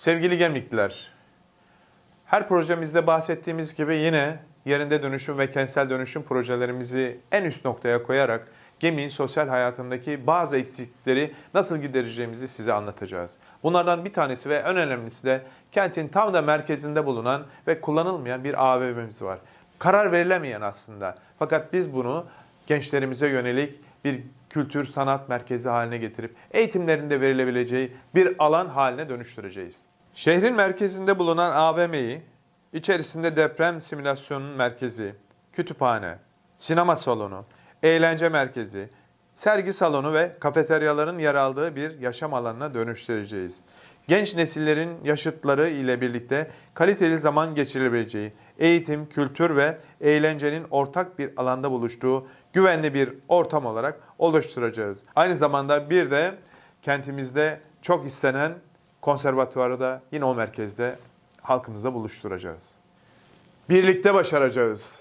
Sevgili Gemlikliler, her projemizde bahsettiğimiz gibi yine yerinde dönüşüm ve kentsel dönüşüm projelerimizi en üst noktaya koyarak Gemik'in sosyal hayatındaki bazı eksiklikleri nasıl gidereceğimizi size anlatacağız. Bunlardan bir tanesi ve en önemlisi de kentin tam da merkezinde bulunan ve kullanılmayan bir AVM'miz var. Karar verilemeyen aslında. Fakat biz bunu gençlerimize yönelik bir kültür sanat merkezi haline getirip eğitimlerinde verilebileceği bir alan haline dönüştüreceğiz. Şehrin merkezinde bulunan AVM'yi içerisinde deprem simülasyonunun merkezi, kütüphane, sinema salonu, eğlence merkezi, sergi salonu ve kafeteryaların yer aldığı bir yaşam alanına dönüştüreceğiz. Genç nesillerin yaşıtları ile birlikte kaliteli zaman geçirilebileceği, eğitim, kültür ve eğlencenin ortak bir alanda buluştuğu güvenli bir ortam olarak oluşturacağız. Aynı zamanda bir de kentimizde çok istenen konservatuvarı da yine o merkezde halkımızla buluşturacağız. Birlikte başaracağız.